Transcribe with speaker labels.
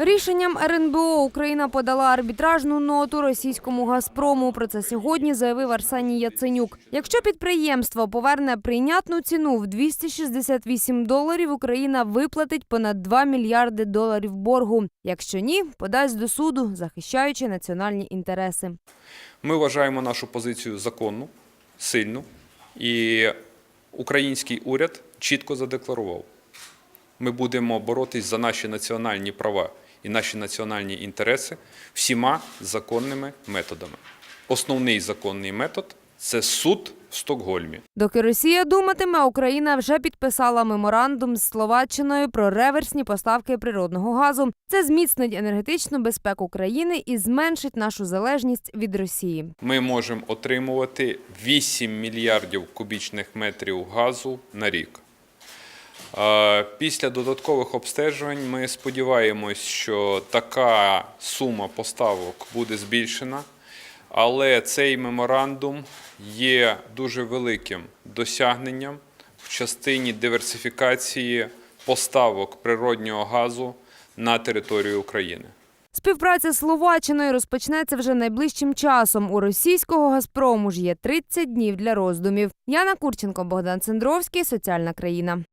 Speaker 1: Рішенням РНБО Україна подала арбітражну ноту російському Газпрому. Про це сьогодні заявив Арсеній Яценюк. Якщо підприємство поверне прийнятну ціну в 268 доларів, Україна виплатить понад 2 мільярди доларів боргу. Якщо ні, подасть до суду, захищаючи національні інтереси.
Speaker 2: Ми вважаємо нашу позицію законну, сильну, і український уряд чітко задекларував. Ми будемо боротись за наші національні права і наші національні інтереси всіма законними методами. Основний законний метод це суд в Стокгольмі.
Speaker 1: Доки Росія думатиме, Україна вже підписала меморандум з Словаччиною про реверсні поставки природного газу. Це зміцнить енергетичну безпеку країни і зменшить нашу залежність від Росії.
Speaker 2: Ми можемо отримувати 8 мільярдів кубічних метрів газу на рік. Після додаткових обстежувань ми сподіваємось, що така сума поставок буде збільшена, але цей меморандум є дуже великим досягненням в частині диверсифікації поставок природнього газу на територію України.
Speaker 1: Співпраця з Словаччиною розпочнеться вже найближчим часом. У російського Газпрому ж є 30 днів для роздумів. Яна Курченко, Богдан Цендровський, Соціальна країна.